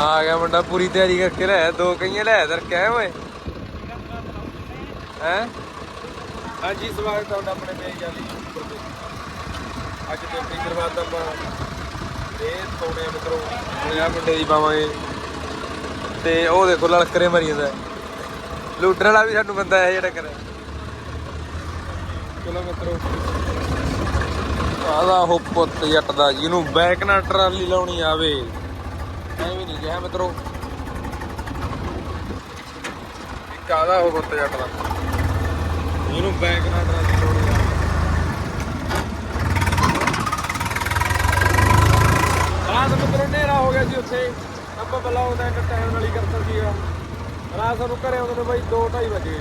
ਆ ਗਿਆ ਮੁੰਡਾ, ਪੂਰੀ ਤਿਆਰੀ ਕਰਕੇ ਲੈ, ਦੋ ਕਈਆਂ ਲੈ ਦਰ ਕਹਿ ਓਏ। ਹੈ? ਹਾਂਜੀ, ਸਵਾਗਤ ਤੁਹਾਡਾ ਆਪਣੇ ਮੇਜ ਵਾਲੀ ਅੱਜ ਡਿਊਟੀ ਕਰਵਾਤਾ ਆਪਾਂ ਇਹ ਤੋੜੇ ਮਿੱਤਰੋ ਹੁਣ ਮੁੰਡੇ ਦੀ ਪਾਵਾਂਗੇ। ਤੇ ਉਹ ਦੇਖੋ ਲੜਕਰੇ ਮਰੀ ਜਾਂਦਾ। ਲੂਟਰ ਵਾਲਾ ਵੀ ਸਾਨੂੰ ਬੰਦਾ ਹੈ ਜਿਹੜਾ ਕਰੇ ਚਲੋ ਮਿੱਤਰੋ। ਆਦਾ ਉਹ ਪੁੱਤ ਜੱਟ ਦਾ ਜਿਹਨੂੰ ਬੈਕ ਨਾਲ ਟਰਾਲੀ ਲਾਉਣੀ ਆਵੇ। ਐਵੇਂ ਨਹੀਂ ਕਿਹਾ ਮਿੱਤਰੋ। ਇੱਕ ਆਦਾ ਉਹ ਪੁੱਤ ਜੱਟ ਦਾ ਬੈਕ ਨਾਲ ਟਰਾਲੀ ਲਾਉਣੀ ਆਵੇ ਰਾਤ ਮਿੱਤਰੋ ਹਨੇਰਾ ਹੋ ਗਿਆ ਸੀ ਉੱਥੇ। ਆਪਾਂ ਬਲਾਉ ਦਾ ਟਾਈਮ ਨਾਲ ਹੀ ਕਰਤਾ ਸੀਗਾ। ਰਾਤ ਸਾਨੂੰ ਘਰੇ ਆਉਂਦੇ ਨੂੰ ਬਾਈ 2:30 ਵਜੇ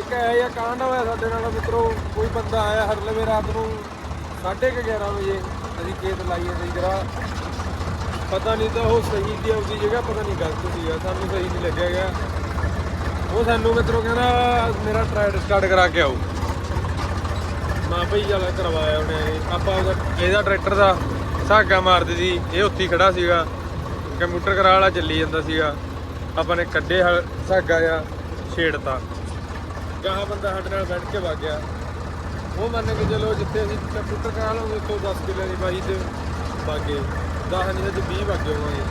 ਇੱਕ ਇਹ ਜਿਹਾ ਕਾਂਡ ਹੋਇਆ ਸਾਡੇ ਨਾਲ ਮਿੱਤਰੋ, ਕੋਈ ਬੰਦਾ ਆਇਆ ਹਰਲਵੇ ਰਾਤ ਨੂੰ। 11:30 ਵਜੇ ਅਸੀਂ ਖੇਤ ਲਾਈਏ ਸੀ ਜਰਾ। ਪਤਾ ਨਹੀਂ ਤਾਂ ਉਹ ਸਹੀ ਦੀ ਆਪਦੀ ਜਗ੍ਹਾ ਪਤਾ ਨਹੀਂ ਗਲਤ ਸੀਗਾ ਸਾਨੂੰ ਸਹੀ ਨਹੀਂ ਲੱਗਿਆ ਗਿਆ ਉਹ ਸਾਨੂੰ ਮਿੱਤਰੋ ਕਹਿੰਦਾ, ਮੇਰਾ ਟਰਾਇਡ ਸਟਾਰਟ ਕਰਾ ਕੇ ਆਓ। ਮਾਂ ਭਈ ਚੱਲ ਕਰਵਾਇਆ ਉਹਨੇ ਆਪਾਂ ਉਹਦਾ, ਇਹਦਾ ਟਰੈਕਟਰ ਦਾ ਸਾਗਾ ਮਾਰਦੇ ਸੀ, ਇਹ ਉੱਥੇ ਹੀ ਖੜਾ ਸੀਗਾ। ਕੰਪਿਊਟਰ ਕਰਾ ਵਾਲਾ ਚੱਲੀ ਜਾਂਦਾ ਸੀਗਾ। ਆਪਾਂ ਨੇ ਕੱਢੇ ਹਲ- ਸਾਗਾ ਆ ਛੇੜਤਾ। ਗਾਹਾਂ ਬੰਦਾ ਸਾਡੇ ਨਾਲ ਬੈਠ ਕੇ ਵਗ ਗਿਆ। ਉਹ ਮੰਨ ਕੇ ਚਲੋ ਜਿੱਥੇ ਅਸੀਂ ਕੰਪਿਊਟਰ ਕਰਾ ਲਵਾਂਗੇ ਉੱਥੋਂ 10 ਕਿੱਲੇ ਦੀ ਬਾਈ ਤੇ ਵਾਗੇ 10 ਨਹੀਂ ਤੇ 20 ਵਾਗੇ ਹੋਵਾਂਗੇ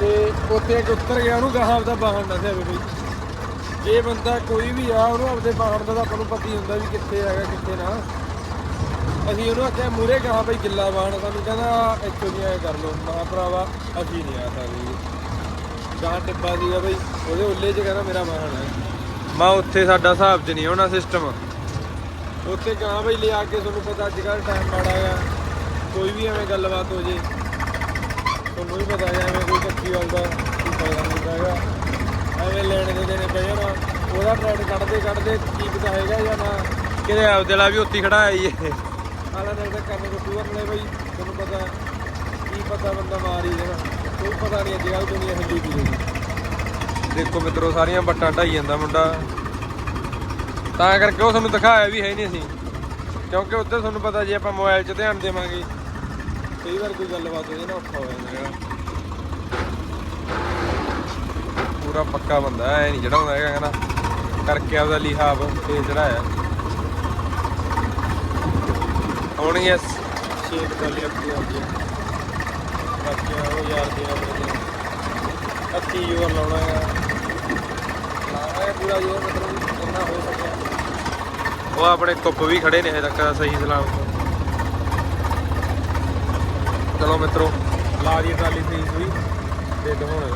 ਤੇ ਉੱਥੇ ਇੱਕ ਉੱਤਰ ਗਿਆ, ਉਹਨੂੰ ਗਾਹਾਂ ਆਪਦਾ ਬਾਹਣ ਨਾ ਦੇਵੇ ਬਈ। ਜੇ ਬੰਦਾ ਕੋਈ ਵੀ ਆ, ਉਹਨੂੰ ਆਪਦੇ ਬਾਹਣ ਦਾ ਤਾਂ ਆਪਾਂ ਨੂੰ ਪਤਾ ਹੀ ਹੁੰਦਾ ਵੀ ਕਿੱਥੇ ਹੈਗਾ, ਕਿੱਥੇ ਨਾ। ਅਸੀਂ ਉਹਨੂੰ ਆਖਿਆ ਮੂਰੇ ਕਹਾ ਬਈ ਗਿੱਲਾ ਬਾਣ ਸਾਨੂੰ। ਕਹਿੰਦਾ, ਇੱਥੋਂ ਦੀ ਐ ਕਰ ਲਓ। ਮਹਾ ਭਰਾਵਾ, ਅਸੀਂ ਨਹੀਂ ਆ ਸਕਦੇ ਗਾਂ ਟਿੱਬਾ ਸੀਗਾ ਬਈ, ਉਹਦੇ ਉੱਲੇ 'ਚ ਕਹਿੰਦਾ, ਮੇਰਾ ਬਾਣ ਹੈ ਮਾ ਉੱਥੇ ਸਾਡਾ ਹਿਸਾਬ 'ਚ ਨਹੀਂ ਹੋਣਾ ਸਿਸਟਮ ਉੱਥੇ ਕਹਾਂ ਬਈ ਲਿਆ ਕੇ ਤੁਹਾਨੂੰ ਪਤਾ, ਅੱਜ ਕੱਲ੍ਹ ਟਾਈਮ ਮਾੜਾ ਆ। ਕੋਈ ਵੀ ਐਵੇਂ ਗੱਲਬਾਤ ਹੋ ਜੇ। ਤੁਹਾਨੂੰ ਵੀ ਪਤਾ ਹੈ ਐਵੇਂ ਕੋਈ ਕੱਚੀ ਗੱਲ ਦਾ ਕੋਈ ਫਾਇਦਾ ਨਹੀਂ ਹੈਗਾ। ਐਵੇਂ ਲੈਣ ਦੇ ਦੇਣੇ ਪਏ ਨਾ ਉਹਦਾ ਟ੍ਰੈਡ ਕੱਢਦੇ ਕੱਢਦੇ ਕੀ ਪਤਾ ਹੈਗਾ ਜਾਂ ਨਾ। ਕਿਤੇ ਆਪਦੇ ਵਾਲਾ ਵੀ ਉੱਤੀ ਖੜਾ ਆਈ ਏ ਆਲਾ ਤਾਂ ਕੰਮ ਰੁਕੂਗਾ ਨਾਲੇ ਬਈ ਤੁਹਾਨੂੰ ਪਤਾ ਕੀ ਪਤਾ ਬੰਦਾ ਮਾਰ ਹੀ ਦੇਣਾ। ਕੋਈ ਪਤਾ ਨਹੀਂ ਅੱਜ ਕੱਲ੍ਹ ਦੁਨੀਆ ਹਿੱਲੀ ਦੀ ਹੋਈ ਦੇਖੋ ਮਿੱਤਰੋ ਸਾਰੀਆਂ ਬੱਟਾਂ ਢਾਈ ਜਾਂਦਾ ਮੁੰਡਾ। ਤਾਂ ਕਰਕੇ ਉਹ ਤੁਹਾਨੂੰ ਦਿਖਾਇਆ ਵੀ ਹੈ ਨਹੀਂ ਅਸੀਂ। ਕਿਉਂਕਿ ਉੱਥੇ ਤੁਹਾਨੂੰ ਪਤਾ ਜੇ ਆਪਾਂ ਮੋਬਾਈਲ 'ਚ ਧਿਆਨ ਦੇਵਾਂਗੇ। ਕਈ ਵਾਰ ਕੋਈ ਗੱਲਬਾਤ ਹੋ ਜੇ ਨਾ ਔਖਾ ਹੋ ਜਾਂਦਾ ਹੈਗਾ। ਪੂਰਾ ਪੱਕਾ ਬੰਦਾ ਐ ਨਹੀਂ ਚੜਾਉਂਦਾ ਹੈਗਾ ਕਹਿੰਦਾ ਕਰਕੇ ਆਪਦਾ ਲਿਹਾਬ ਤੇ ਚੜਾਇਆ ਹੁਣ ਯਸ ਸ਼ੇਕ ਵਾਲੀ ਆਪਣੀ ਆਉਂਦੀ ਹੈ। ਬਾਕੀ ਉਹ ਯਾਰ ਦੀ ਆਪਣੇ ਅੱਤੀ ਜੋਰ ਲਾਉਣਾ ਹੈ ਲਾਉਣਾ ਹੈ ਪੂਰਾ ਜੋਰ ਮਤਲਬ ਜਿੰਨਾ ਹੋ ਸਕਿਆ। ਉਹ ਆਪਣੇ ਕੁੱਪ ਵੀ ਖੜੇ ਨੇ ਹਜੇ ਤੱਕ ਸਹੀ ਸਲਾਮ ਚਲੋ ਮਿੱਤਰੋ, ਲਾ ਦੀ ਟਰਾਲੀ ਸਹੀ ਸੂਈ ਤੇ ਦਿਖਾਉਣਾ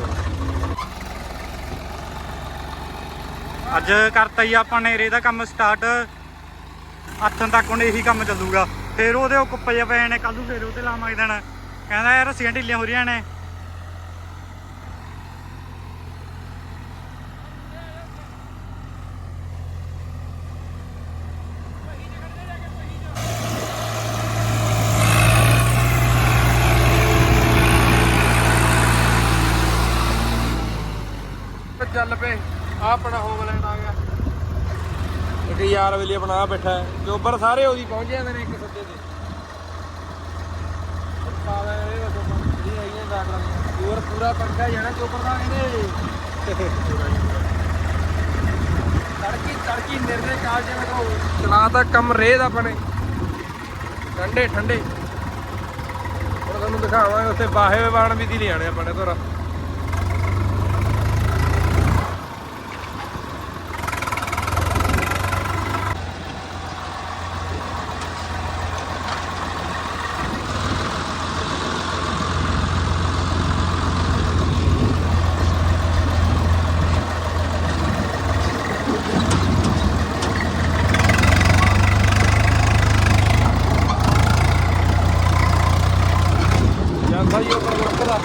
ਅੱਜ ਕਰਤਾ ਹੀ ਆਪਾਂ ਨੇ ਰੇ ਦਾ ਕੰਮ ਸਟਾਰਟ ਅੱਠਨ ਤੱਕ ਹੁਣ ਇਹੀ ਕੰਮ ਚੱਲੂਗਾ। ਫਿਰ ਉਹਦੇ ਉਹ ਕੁੱਪੇ ਪਏ ਨੇ ਕੱਲੂ ਫਿਰ ਉਹਤੇ ਲਾਵਾਂਗੇ ਦੇਣਾ। ਕਹਿੰਦਾ ਯਾਰ ਰੱਸੀਆਂ ਢਿੱਲੀਆਂ ਹੋ ਰਹੀਆਂ ਨੇ। ਚੱਲ ਆ ਆਪਣਾ ਹੋਮਲੈਂਡ ਆ ਗਿਆ। ਇੱਕ ਯਾਰ ਵੇਲੇ ਆਪਣਾ ਆ ਬੈਠਾ ਹੈ ਚੋਬਰ ਸਾਰੇ ਉਹਦੀ ਪਹੁੰਚ ਜਾਂਦੇ ਨੇ ਇੱਕ ਸੱਤੇ ਤੇ। ਸਾਰਾ ਇਹ ਵਸੋਂ ਜਿਹੜੀ ਆਈਆਂ ਦਾਖਲਾ ਚੋਰ ਪੂਰਾ ਪੱਕਾ ਜਾਣਾ ਚੋਬਰ ਦਾ ਕਹਿੰਦੇ ਤੜਕੀ ਤੜਕੀ ਨਿਰਨੇ ਕਾਲ ਜਿਵੇਂ ਕੋ ਚਲਾ ਤਾਂ ਕੰਮ ਰੇਹ ਆਪਣੇ। ਠੰਡੇ ਠੰਡੇ। ਹੁਣ ਤੁਹਾਨੂੰ ਦਿਖਾਵਾਂਗੇ ਉੱਥੇ ਬਾਹੇ ਬਾਣ ਵੀ ਦੀ ਲਿਆਣੇ ਆਪਾਂ ਨੇ ਤੋਰਾ ਜਾਂਦਾ ਹੀ ਉਹ ਪਰ ਦਾ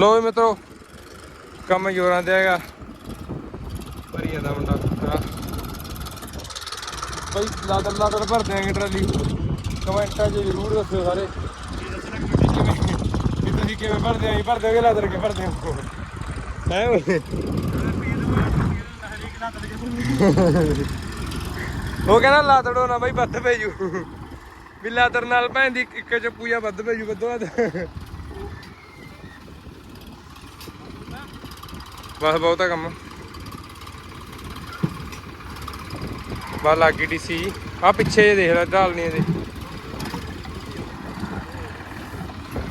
ਲੋ ਵੀ ਮਿੱਤਰੋ ਕੰਮ ਜੋਰਾਂ ਤੇ ਹੈਗਾ। ਭਰੀ ਜਾਂਦਾ ਮੁੰਡਾ ਆਹ। ਬਈ ਲਾਦਰ ਲਾਦਰ ਭਰ ਦਿਆਂਗੇ ਟਰਾਲੀ। ਕਮੈਂਟਾਂ 'ਚ ਜ਼ਰੂਰ ਦੱਸਿਓ ਸਾਰੇ। ਕਿ ਤੁਸੀਂ ਕਿਵੇਂ ਭਰਦੇ ਆਂ ਭਰ ਦਿਓਗੇ ਲਾਦਰ ਕੇ ਭਰਦੇ ਹੋ? ਹੈ ਉਹ ਕਹਿੰਦਾ ਲਾਤੜੋ ਨਾ ਬਾਈ ਵੱਧ ਪੈ ਜੂ। ਵੀ ਲਾਤੜ ਨਾਲ ਭੈਣ ਦੀ ਇੱਕ ਚ ਪੂਜਾ ਵੱਧ ਪੈ ਜੂ ਵੱਧੋ ਵੱਧ। ਬਸ ਬਹੁਤਾ ਕੰਮ। ਲੱਗ ਗਈ ਡੀਸੀ ਆ ਪਿੱਛੇ ਜੇ ਦੇਖ ਲੈ ਢਾਲਣੀ ਇਹਦੇ।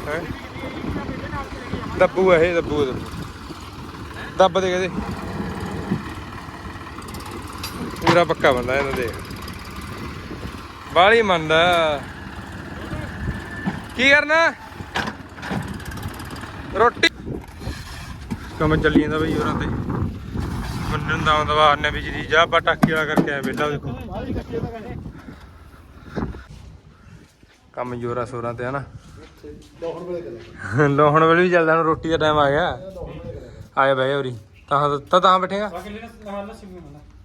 ਹੈਂ? ਦੱਬੂ ਆ ਇਹ, ਦੱਬੂ ਦੱਬੂ। ਦੱਬ ਦੇ ਕਹਦੇ ਪੂਰਾ ਪੱਕਾ ਬੰਦਾ ਇਹਦਾ ਦੇਖ। ਬਾਲੀ ਮੰਨਦਾ ਕੀ ਕਰਨਾ? ਰੋਟੀ ਕੰਮ ਚੱਲੀ ਜਾਂਦਾ ਬਈ ਹੋਰਾਂ ਤੇ। ਮੰਨਣ ਦਾ ਆਉਂਦਾ ਨੇ ਬਿਜਲੀ ਜਾ ਪਟਾਕੀ ਵਾਲਾ ਕਰਕੇ ਆਇਆ ਬੇਟਾ ਦੇਖੋ। ਕੰਮ ਜੋਰਾ ਸੋਰਾਂ ਤੇ ਹਨਾ ਲੋਹਣ ਵੇਲੇ ਵੀ ਚੱਲਦਾ ਹੁਣ, ਰੋਟੀ ਦਾ ਟਾਈਮ ਆ ਗਿਆ। ਆਇਆ ਬਈ ਹੋਰੀ ਤਾਂ ਤਾਂ ਤਾਂ ਬੈਠੇਗਾ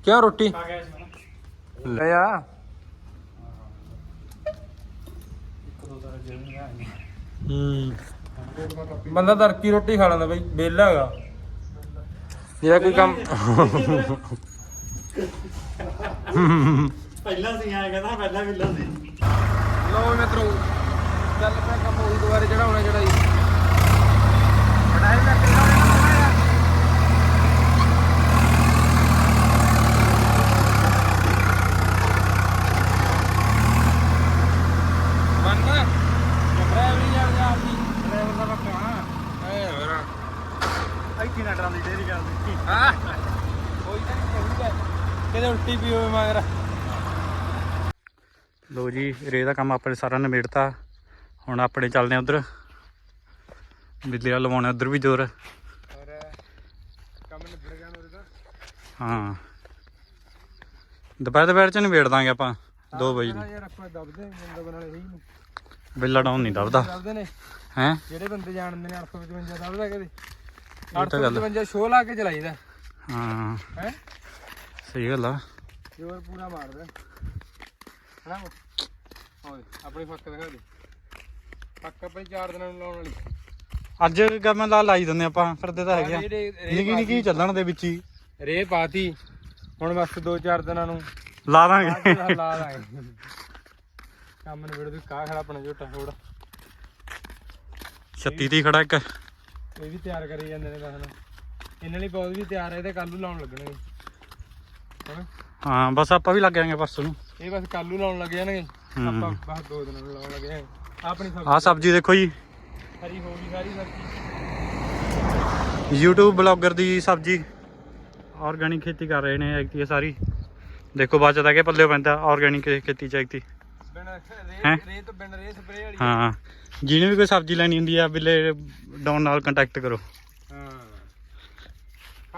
ਕਿਉਂ ਰੋਟੀ? ਲੈ ਆ। ਹੂੰ। ਬੰਦਾ ਤੜਕੀ ਰੋਟੀ ਖਾ ਲੈਂਦਾ ਬਈ ਵਿਹਲਾ ਹੈਗਾ। ਜਿਹੜਾ ਕੋਈ ਕੰਮ ਪਹਿਲਾਂ ਸੀ ਆਇਆ ਕਹਿੰਦਾ ਪਹਿਲਾਂ ਮਿਲਣਾ ਸੀ। ਲੋ ਮਿੱਤਰੋ ਚੱਲ ਪਿਆ ਕੰਮ ਉਹੀ ਦੁਬਾਰੇ ਚੜਾਉਣਾ ਚੜਾਈ ਬਣਾਈ ਮੈਂ ਕਿੰਨਾ ਲੈਣਾ ਮੰਨ ਡਰਾਈਵਰ ਨਹੀਂ ਜਾ ਜਾ ਆਪਦੀ ਡਰਾਈਵਰ ਦਾ ਪੱਕਾ ਐ ਮੇਰਾ ਇੱਥੇ ਨਾ ਡਰਾਉਂਦੀ ਡੇਰੀ ਕਰਦੀ ਹਾਂ ਕੋਈ ਤਾਂ ਨਹੀਂ ਚਾਹੀਦਾ ਉਲਟੀ ਪੀ ਹੋਵੇ ਮਗਰ। ਲੋ ਜੀ ਰੇ ਦਾ ਕੰਮ ਆਪਣੇ ਸਾਰਾ ਨਿਬੇੜਤਾ। ਹੁਣ ਆਪਣੇ ਚੱਲਦੇ ਆ ਉਧਰ। ਬਿਜਲੀ ਲਵਾਉਣਾ ਉਧਰ ਵੀ ਜ਼ੋਰ। ਹਾਂ। ਦੁਪਹਿਰ ਦੁਪਹਿਰ ਚ ਨਿਬੇੜ ਦਾਂਗੇ ਆਪਾਂ। 2 ਵਜੇ ਨੂੰ ਯਾਰ ਆਪਾਂ ਦਬਦੇ ਬੰਦਾ ਬਣਾਲੇ ਸਹੀ ਨੂੰ ਬਿੱਲਾ ਡਾਊਨ ਨਹੀਂ ਦਬਦਾ। ਦਬਦੇ ਨੇ? ਹੈ? ਜਿਹੜੇ ਬੰਦੇ ਜਾਣਦੇ ਨੇ 855 ਦਬਦਾ ਕਦੇ ਇਹ ਤਾਂ ਗੱਲ। 855 ਸ਼ੋਅ ਲਾ ਕੇ ਚਲਾਈਦਾ। ਹਾਂ। ਹੈ? ਸਹੀ ਗੱਲ ਆ। ਜੋਰ ਪੂਰਾ ਮਾਰਦਾ ਹਨਾ ਹੋਏ ਆਪਣੀ ਫੱਕ ਦਿਖਾ ਦੇ। ਫੱਕ ਆਪਣੀ 4 ਦਿਨਾਂ ਨੂੰ ਲਾਉਣ ਵਾਲੀ। ਅੱਜ ਗਮਨ ਲਾ ਲਾਈ ਦਿੰਦੇ ਆਪਾਂ ਫਿਰਦੇ ਤਾਂ ਹੈਗੇ ਆ। ਰੇ- ਰੇ ਨਿੱਕੀ ਨਿੱਕੀ ਚੱਲਣ ਦੇ ਵਿੱਚ ਹੀ। ਰੇ ਪਾਤੀ ਹੁਣ ਬਸ 2-4 ਦਿਨਾਂ ਨੂੰ ਲਾ ਦਾਂਗੇ। ਲਾ ਲਾਂਗੇ। ਕੰਮ ਨੇ ਵੀੜ ਕਾ ਖੜਾ ਆਪਣਾ ਝੋਟਾ ਥੋੜਾ 36 ਦੀ ਖੜਾ ਇੱਕ। ਇਹ ਵੀ ਤਿਆਰ ਕਰੀ ਜਾਂਦੇ ਨੇ ਬਸ ਇਹਨਾਂ ਲਈ ਬਹੁਤ ਵੀ ਤਿਆਰ ਹੈ ਤੇ ਕੱਲੂ ਲਾਉਣ ਲੱਗਣਗੇ। ਹਨਾ? ਹਾਂ ਬਸ ਆਪਾਂ ਵੀ ਲੱਗ ਜਾਾਂਗੇ ਪਰਸੋਂ ਨੂੰ। ਇਹ ਬਸ ਕੱਲੂ ਲਾਉਣ ਲੱਗ ਜਾਣਗੇ। ਆਪਾਂ ਬਸ ਦੋ ਦਿਨਾਂ ਲਾਉਣ ਲੱਗੇ ਹਾਂ। ਆਪਣੀ ਆਹ ਸਬਜ਼ੀ ਦੇਖੋ ਜੀ। ਹਰੀ ਹੋ ਗਈ ਸਾਰੀ ਸਬਜ਼ੀ। YouTube ਬਲੌਗਰ ਦੀ ਸਬਜ਼ੀ। ਆਰਗੈਨਿਕ ਖੇਤੀ ਕਰ ਰਹੇ ਨੇ ਇਹ ਸਾਰੀ। ਦੇਖੋ ਬਚਦਾ ਕਿ ਪੱਲੇ ਪੈਂਦਾ ਆਰਗੈਨਿਕ ਖੇਤੀ ਚ ਐਕਟੀ ਬਿਨ ਹੈਂ? ਰੇ ਰੇ ਤੋਂ ਬਿਨ ਰੇ ਸਪਰੇ ਵਾਲੀ। ਹਾਂ ਜਿਹਨੇ ਵੀ ਕੋਈ ਸਬਜ਼ੀ ਲੈਣੀ ਹੁੰਦੀ ਆ ਬਿੱਲੇ ਡਾਊਨ ਨਾਲ ਕੰਟੈਕਟ ਕਰੋ। ਹਾਂ।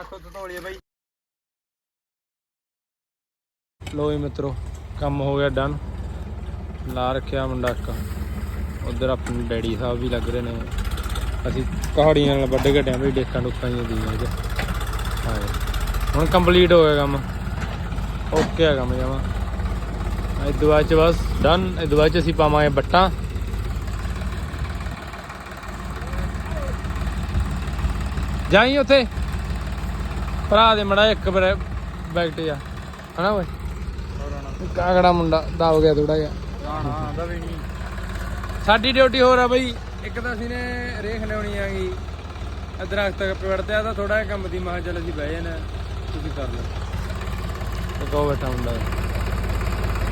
ਆਖੋ ਤਤੋਲੀਏ ਬਾਈ। ਲੋ ਜੀ ਮਿੱਤਰੋ, ਕੰਮ ਹੋ ਗਿਆ ਡਨ ਲਾ ਰੱਖਿਆ ਮੁੰਡਾ ਇੱਕ। ਉਧਰ ਆਪਣੇ ਡੈਡੀ ਸਾਹਿਬ ਵੀ ਲੱਗ ਰਹੇ ਨੇ। ਅਸੀਂ ਕਹਾੜੀਆਂ ਨਾਲ ਵੱਡੇ ਗੱਡਿਆਂ ਵੀ ਡੇਕਾਂ ਡੁੱਕਾਂ ਹੀ ਦੀ ਅੱਜ ਹਾਂ ਹੁਣ ਕੰਪਲੀਟ ਹੋ ਗਿਆ ਕੰਮ। ਓਕੇ ਆ ਕੰਮ ਜਮਾ। ਇਹ ਦੁਆ ਚ ਬਸ ਡਨ ਇਹ ਦੁਆ ਚ ਅਸੀਂ ਪਾਵਾਂਗੇ ਬੱਟਾਂ। ਜਾਈ ਉੱਥੇ। ਭਰਾ ਦੇ ਮੜਾ ਇੱਕ ਬਰੇ ਬੈਕਟ ਜਾ ਹਨਾ ਓਏ? ਕਾਗੜਾ ਮੁੰਡਾ ਦਬ ਗਿਆ ਥੋੜਾ ਜਿਹਾ। ਹਾਂ ਦਾ ਵੀ ਨਹੀਂ। ਸਾਡੀ ਡਿਊਟੀ ਹੋਰ ਆ ਬਈ, ਇੱਕ ਤਾਂ ਅਸੀਂ ਨੇ ਰੇਖ ਲਿਆਉਣੀ ਆਗੀ ਦਰਖਤ ਪੜਦੇ ਆ ਤਾਂ ਥੋੜਾ ਜਿਹਾ ਕੰਮ ਦੀ, ਮਾਂ ਚੱਲ ਅਸੀਂ ਬਹਿ ਜਾਣਾ, ਤੁਸੀਂ ਕਰ ਲਓ। ਤੇ ਕੋ ਬੈਠਾ ਮੁੰਡਾ।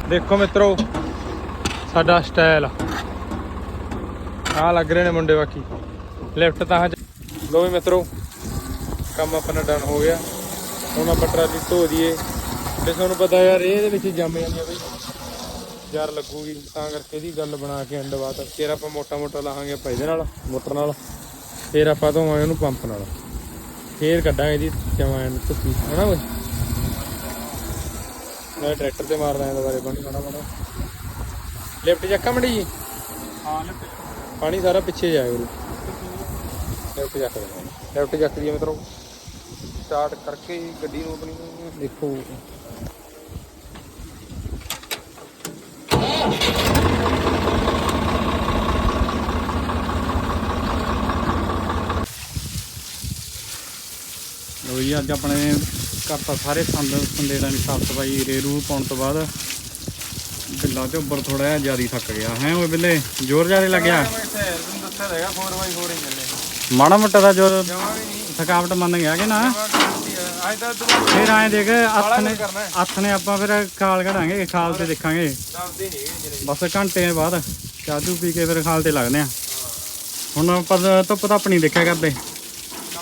ਦੇਖੋ ਮਿੱਤਰੋ, ਸਾਡਾ ਸਟਾਈਲ ਆ। ਲੱਗ ਰਹੇ ਨੇ ਮੁੰਡੇ ਬਾਕੀ। ਲਿਫਟ ਤਾਂ ਲੋ ਵੀ ਮਿੱਤਰੋ, ਕੰਮ ਆਪਣਾ ਡਨ ਹੋ ਗਿਆ। ਹੁਣ ਆਪਾਂ ਟਰਾਲੀ ਧੋ ਦਈਏ। ਤੇ ਤੁਹਾਨੂੰ ਪਤਾ ਯਾਰ ਇਹ ਇਹਦੇ ਵਿੱਚ ਜੰਮ ਜਾਂਦੀ ਆ ਬਈ। ਯਾਰ ਲੱਗੂਗੀ ਤਾਂ ਕਰਕੇ ਇਹਦੀ ਗੱਲ ਬਣਾ ਕੇ ਐਂਡ ਬਾਤ। ਫਿਰ ਆਪਾਂ ਮੋਟਾ ਮੋਟਾ ਲਾਹਾਂਗੇ ਆਪਾਂ ਇਹਦੇ ਨਾਲ ਮੋਟਰ ਨਾਲ। ਫਿਰ ਆਪਾਂ ਧੋਵਾਂਗੇ ਉਹਨੂੰ ਪੰਪ ਨਾਲ। ਫੇਰ ਕੱਢਾਂਗੇ ਇਹਦੀ ਜਮਾਂ ਧੁੱਪੀ ਹਨਾ ਓਏ ਮੈਂ ਟਰੈਕਟਰ ਤੇ ਮਾਰਦਾ ਆਂ ਦੁਬਾਰੇ ਪਾਣੀ ਮਾੜਾ ਮਾੜਾ। ਲਿਫਟ ਚੱਕਾ ਮੜੀ ਜੀ? ਹਾਂ ਪਾਣੀ ਸਾਰਾ ਪਿੱਛੇ ਜਾਇਆ ਕਰੂ। ਲੈਫਟ ਚੱਕ ਦੇ। ਲੈਫਟ ਚੱਕ ਦੀ ਮਿੱਤਰੋ। ਸਟਾਰਟ ਕਰਕੇ ਗੱਡੀ ਨੂੰ ਆਪਣੀ ਦੇਖੋ। ਜੀ ਅੱਜ ਆਪਣੇ ਕਰਤਾ ਸਾਰੇ ਸੰਦ ਸੰਦੇੜਾਂ ਦੀ ਸਾਫ਼ ਸਫ਼ਾਈ ਰੇਰੂ ਪਾਉਣ ਤੋਂ ਬਾਅਦ ਬਿੱਲਾ ਤੇ ਉੱਪਰ ਥੋੜਾ ਜਿਹਾ ਜ਼ਿਆਦਾ ਥੱਕ ਗਿਆ। ਹੈ ਉਹ ਬਿੱਲੇ ਜ਼ੋਰ ਜ਼ਿਆਦਾ ਲੱਗਿਆ? ਮੈਂ ਇੱਥੇ ਤੁਹਾਨੂੰ ਦੱਸਿਆ ਤਾਂ ਹੈਗਾ 4x4 ਹੀ ਚੱਲੇ ਮਾੜਾ ਮੋਟਾ ਦਾ ਜ਼ੋਰ ਥਕਾਵਟ ਮੰਨ ਗਿਆ ਕਿ ਨਾ? ਫਿਰ ਐਂ ਦੇਖ ਹੱਥ ਨੇ ਹੱਥ ਨੇ ਆਪਾਂ ਫਿਰ ਖਾਲ ਕਢਾਂਗੇ ਖਾਲ ਤੇ ਦੇਖਾਂਗੇ। ਬਸ ਘੰਟੇ ਬਾਅਦ ਚਾਹ ਪੀ ਕੇ ਫਿਰ ਖਾਲ ਤੇ ਲੱਗਦੇ ਆ। ਹੁਣ ਆਪਾਂ ਧੁੱਪ ਤਾਂ ਆਪਣੀ ਦੇਖਿਆ ਕਰਦੇ।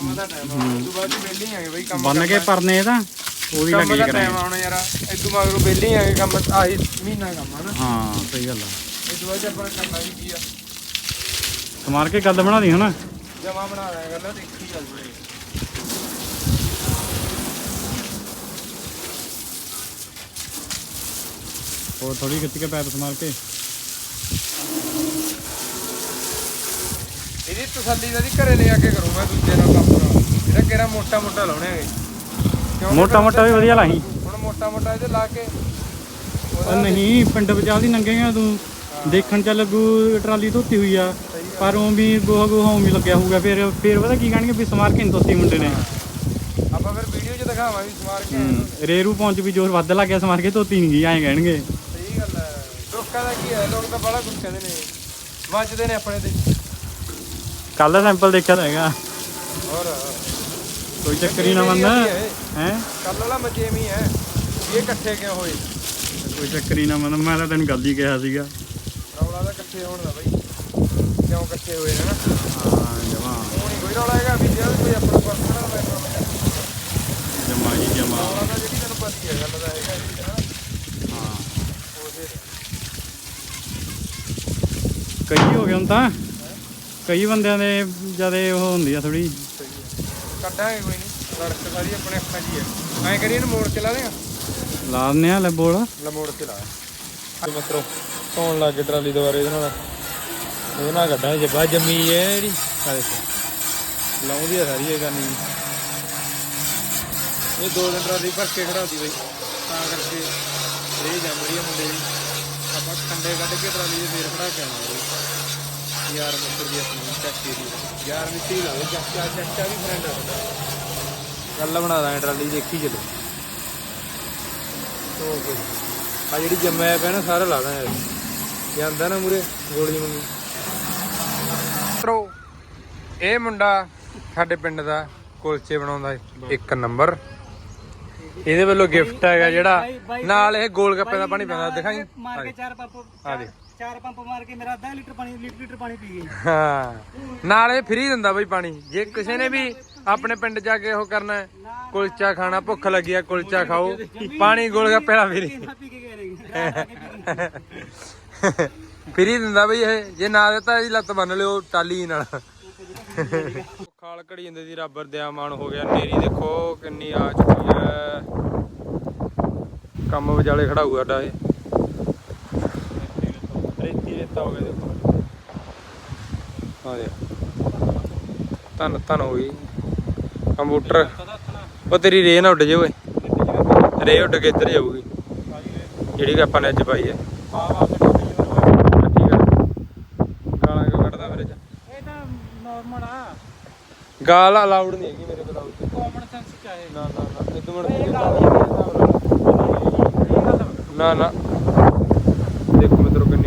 ਕੰਮ ਦਾ ਟਾਈਮ ਆ ਉਸ ਤੋਂ ਬਾਅਦ ਵਿਹਲੇ ਆਗੇ ਬਈ ਕੰਮ ਬੰਨ ਕੇ ਪਰਨੇ ਇਹ ਤਾਂ ਉਹਦੀ ਕੰਮ ਲੱਗੀ ਦਾ ਕਰਾਂਗੇ। ਟਾਈਮ ਆਉਣਾ ਯਾਰ। ਇਦੋਂ ਮਗਰੋਂ ਵਿਹਲੇ ਆਗੇ ਕੰਮ ਆਹੀ ਮਹੀਨਾ ਕੰਮ ਆ ਨਾ। ਹਾਂ ਸਹੀ ਗੱਲ ਆ। ਇਸ ਤੋਂ ਬਾਅਦ ਆਪਾਂ ਕਰਨਾ ਵੀ ਕੀ ਆ। ਸਮਾਰ ਕੇ ਗੱਲ ਬਣਾ ਦੀ ਹਨਾ ਜਮਾ ਬਣਾ ਦਿਆ ਕਰਨਾ ਦੇਖੀ ਚੱਲ ਹੋਰ ਥੋੜੀ ਖਿੱਚ ਕੇ ਪੈਪ ਸਮਾਰ ਕੇ? ਤਸੱਲੀ ਦਾ ਦੀ ਘਰੇ ਲੈ ਜਾ ਕੇ ਕਰੂੰਗਾ ਦੂਜੇ ਨਾਲ ਕੰਮ ਇਹਦਾ ਕਿਹੜਾ ਮੋਟਾ ਮੋਟਾ ਲਾਉਣੇ ਹੈਗੇ। ਕਿਉਂਕਿ ਮੋਟਾ ਮੋਟਾ ਵੀ ਵਧੀਆ ਲਾਹੀ ਹੁਣ ਮੋਟਾ ਮੋਟਾ ਇਹਦੇ ਲਾ ਕੇ। ਉਹ ਨਹੀਂ ਪਿੰਡ ਬਚਾਲ ਦੀ ਨੰਗੇਗਾ ਤੂੰ। ਦੇਖਣ ਚ ਲੱਗੂ ਟਰਾਲੀ ਧੋਤੀ ਹੋਈ ਆ। ਪਰ ਉਹ ਵੀ ਗੋਹਾ ਗੋਹਾ ਹੀ ਲੱਗਿਆ ਹੋਊਗਾ। ਫਿਰ ਫਿਰ ਪਤਾ ਕੀ ਕਹਿਣਗੇ ਵੀ ਸਮਾਰ ਕੇ ਨਹੀਂ ਧੋਤੀ ਮੁੰਡੇ ਨੇ। ਆਪਾਂ ਫਿਰ ਵੀਡੀਓ 'ਚ ਦਿਖਾਵਾਂ ਵੀ ਸਮਾਰ ਕੇ। ਰੇਰੂ ਪਹੁੰਚ ਵੀ ਜ਼ੋਰ ਵੱਧ ਲੱਗ ਗਿਆ ਸਮਾਰ ਕੇ ਧੋਤੀ ਨਹੀਂ ਗਈ ਐਂ ਕਹਿਣਗੇ। ਸਹੀ ਗੱਲ ਹੈ। ਲੋਕਾਂ ਦਾ ਕੀ ਹੈ? ਲੋਕ ਤਾਂ ਬੜਾ ਕੁਝ ਕਹਿੰਦੇ ਨੇ। ਵੱਜਦੇ ਨੇ ਆਪਣੇ ਤੇ। ਕੱਲ ਦਾ ਸੈਂਪਲ ਦੇਖਿਆ ਤਾਂ ਹੈਗਾ। ਹੋਰ। ਕੋਈ ਚੱਕਰ ਹੀ ਨਾ ਮੰਨ ਹੈ? ਕੱਲ ਵਾਲਾ ਮਜੇਮੀ ਹੈ ਵੀ ਇਹ ਇਕੱਠੇ ਕਿਉਂ ਹੋਏ? ਕੋਈ ਚੱਕਰ ਹੀ ਨਾ ਮੰਨ ਮੈਂ ਤਾਂ ਤੈਨੂੰ ਗੱਲ ਹੀ ਕਿਹਾ ਸੀਗਾ। ਰੌਲਾ ਤਾਂ ਇਕੱਠੇ ਹੋਣ ਦਾ ਬਈ। ਕਿਉਂ ਇਕੱਠੇ ਹੋਏ ਨੇ ਨਾ? ਹਾਂ ਜਮਾ। ਨਹੀਂ ਕੋਈ ਰੌਲਾ ਹੈਗਾ ਵੀ ਜੇ ਕੋਈ ਆਪਣਾ ਪਰਸਨਲ ਮੈਟਰ ਹੈ ਜਮਾ ਜੀ ਜਮਾ। ਰੌਲਾ ਤਾਂ ਜਿਹੜੀ ਤੈਨੂੰ ਪਤਾ ਹੀ ਹੈ ਗੱਲ ਦਾ ਹੈਗਾ ਜੀ ਨਾ ਹਾਂ। ਉਹਦੇ ਕਈ ਹੋ ਗਏ ਹੁਣ ਤਾਂ। ਕਈ ਬੰਦਿਆਂ ਦੇ ਜਿਆਦੇ ਉਹ ਹੁੰਦੀ ਆ ਥੋੜੀ ਕੱਢਾਂਗੇ ਕੋਈ ਨਹੀਂ ਸੜਕ ਸਾਰੀ ਆਪਣੇ ਅੱਖਾਂ 'ਚ ਹੀ ਹੈ ਐਂ ਕਰੀਏ ਇਹਨੂੰ ਮੋੜ ਕੇ ਲਾ ਦੇਗਾ ਲਾ ਦਿੰਦੇ ਆ ਲੈ ਬੋਲ। ਲੈ ਮੋੜ ਕੇ ਲਾ। ਮਤਰੋ ਧੋਣ ਲੱਗ ਗਏ ਟਰਾਲੀ ਦੁਬਾਰੇ ਇਹਦੇ ਨਾਲ। ਇਹਦੇ ਨਾਲ ਕੱਢਾਂ ਜੇ ਬਾ ਜੰਮੀ ਹੈ ਜਿਹੜੀ। ਆ ਦੇਖੋ ਲਾਉਂਦੀ ਆ ਸਾਰੀ ਇਹ ਕਰਨੀ। ਇਹ ਦੋ ਦਿਨ ਟਰਾਲੀ ਭਰ ਕੇ ਖੜਾਉਂਦੀ ਬਈ। ਤਾਂ ਕਰਕੇ ਇਹ ਜੰਮ ਰਹੀ ਆ ਮੁੰਡੇ ਦੀ। ਆਪਾਂ ਖੰਡੇ ਕੱਢ ਕੇ ਟਰਾਲੀ ਦੇ ਫੇਰ ਖੜਾ ਕੇ ਆਵਾਂਗੇ। ਯਾਰ ਮਿੱਤਰ ਦੀ ਆਪਣੀ ਚਾਚੀ ਦੀ ਯਾਰ ਮਿੱਤਰ ਹੀ ਲਾਵੇ ਚਾਚਾ ਚਾਚਾ ਵੀ ਫਰੈਂਡ ਆ ਸਾਡਾ ਗੱਲ ਬਣਾ ਦਾਂਗੇ ਟਰਾਲੀ ਦੇਖੀ ਚਲੋ। ਓਕੇ। ਆ ਜਿਹੜੀ ਜੰਮਿਆ ਪਿਆ ਨਾ ਸਾਰਾ ਲਾ ਦਾਂਗੇ। ਜਾਂਦਾ ਨਾ ਮੂਰੇ ਗੋਲੀ ਮੰਗੀ ਮਿੱਤਰੋ ਇਹ ਮੁੰਡਾ ਸਾਡੇ ਪਿੰਡ ਦਾ ਕੁਲਚੇ ਬਣਾਉਂਦਾ ਇੱਕ ਨੰਬਰ। ਇਹਦੇ ਵੱਲੋਂ ਗਿਫਟ ਹੈਗਾ ਜਿਹੜਾ ਨਾਲ ਇਹ ਗੋਲ ਗੱਪੇ ਦਾ ਪਾਣੀ ਪੈਂਦਾ ਦਿਖਾਈ। ਮਾਰ ਕੇ ਚਾਰ ਪੰਪ ਆ ਦੇ ਚਾਰ ਪੰਪ ਮਾਰ ਕੇ ਮੇਰਾ ਅੱਧਾ ਲੀਟਰ ਪਾਣੀ ਲੀਟਰ ਲੀਟਰ ਪਾਣੀ ਪੀ ਗਈ ਹਾਂ। ਨਾਲ ਫ੍ਰੀ ਦਿੰਦਾ ਬਈ ਪਾਣੀ। ਜੇ ਕਿਸੇ ਨੇ ਵੀ ਆਪਣੇ ਪਿੰਡ ਜਾ ਕੇ ਉਹ ਕਰਨਾ ਹੈ, ਕੁਲਚਾ ਖਾਣਾ ਭੁੱਖ ਲੱਗੀ ਆ ਕੁਲਚਾ ਖਾਓ। ਪਾਣੀ ਗੋਲ ਗੱਪੇ ਦਾ ਫ੍ਰੀ ਫ੍ਰੀ ਦਿੰਦਾ ਬਈ ਇਹ ਜੇ ਨਾ ਦਿੱਤਾ ਇਹਦੀ ਲੱਤ ਬੰਨ ਲਿਓ ਟਾਲੀ ਨਾਲ। ਖਾਲ ਘੜੀ ਜਾਂਦੇ ਦੀ ਰੱਬਰ ਦਿਆ ਮਾਨ ਹੋ ਗਿਆ। ਨੇਰੀ ਦੇਖੋ ਕਿੰਨੀ ਆ ਚੁੱਕੀ ਹੈ। ਕੰਮ ਵਿਚਾਲੇ ਖੜਾਊ ਸਾਡਾ ਇਹ। ਰੇਤੀ ਹੋ ਗਿਆ ਦੇਖੋ ਆ ਦੇ ਧੰਨ ਧੰਨ ਹੋ ਗਈ। ਕੰਪਿਊਟਰ। ਉਹ ਤੇਰੀ ਰੇ ਨਾ ਉੱਡ ਜੇ ਓਏ। ਰੇ ਉੱਡ ਕੇ ਇੱਧਰ ਜਾਊਗੀ। ਜਿਹੜੀ ਕਿ ਆਪਾਂ ਨੇ ਅੱਜ ਪਾਈ ਹੈ। ਗਾਲਾਂ ਕਿਉਂ ਕੱਢਦਾ ਮੇਰੇ ਚ? ਇਹ ਤਾਂ ਨਾਰਮਲ ਆ। ਗਾਲ ਅਲਾਉਡ ਨਹੀਂ ਹੈਗੀ ਮੇਰੇ ਕੋਲ। ਕਾਮਨ ਸੈਂਸ ਚਾਹੇ ਨਾ ਨਾ ਨਾ। ਇੱਕ ਮਿੰਟ ਨਾ ਨਾ। ਦੇਖੋ ਮਿੱਤਰੋ ਹੈ